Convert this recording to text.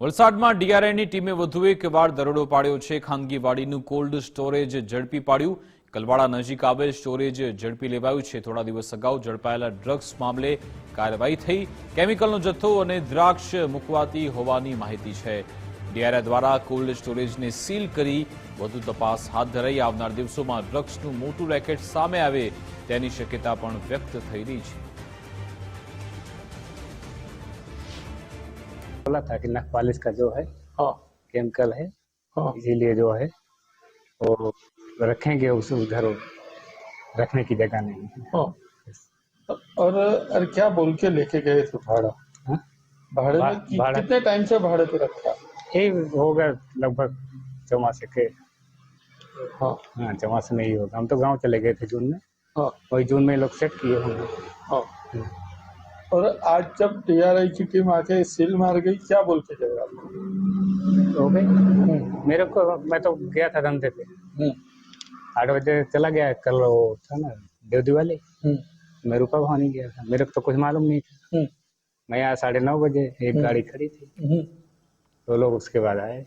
વલસાડમાં ડીઆરઆઈની ટીમે વધુ એક વાર દરોડો પાડ્યો છે. ખાનગી વાડીનું કોલ્ડ સ્ટોરેજ ઝડપી પાડ્યું. કલવાડા નજીક આવેલ સ્ટોરેજ ઝડપી લેવાયું છે. થોડા દિવસ અગાઉ ઝડપાયેલા ડ્રગ્સ મામલે કાર્યવાહી થઈ. કેમિકલનો જથ્થો અને દ્રાક્ષ મૂકવાતી હોવાની માહિતી છે. ડીઆરઆઈ દ્વારા કોલ્ડ સ્ટોરેજને સીલ કરી વધુ તપાસ હાથ ધરાઈ આવનાર દિવસોમાં ડ્રગ્સનું મોટું રેકેટ સામે આવે તેની શક્યતા પણ વ્યક્ત થઈ રહી છે. बोला था कि नख पालिश का जो है हाँ। केमिकल है हाँ। इसीलिए जो है वो रखेंगे उसे उधर रखने की जगह नहीं है। हाँ। और अरे क्या बोल के लेके गए थे भाड़ा? हाँ? भाड़े भा- भाड़ा- कितने टाइम से भाड़े पे रखा? ये होगा लगभग चौमासे के। हाँ। हाँ चौमासे में ही होगा। हम तो गाँव चले गए थे जून में। हाँ। वही जून में लोग सेट किए होंगे। हाँ। और आज जब डीआरआई की टीम आके सील मार गई क्या बोल के गए आप? तो हो गए मेरे को मैं तो गया था धंधे पे। हम्म, आठ बजे चला गया कल वो था ना देव दिवाली हम्म, मैं रूपा भवानी गया था। मेरे को तो कुछ मालूम नहीं था। हम्म, मैं यहाँ साढ़े नौ बजे एक गाड़ी खड़ी थी। हम्म। तो लोग उसके बाद आए।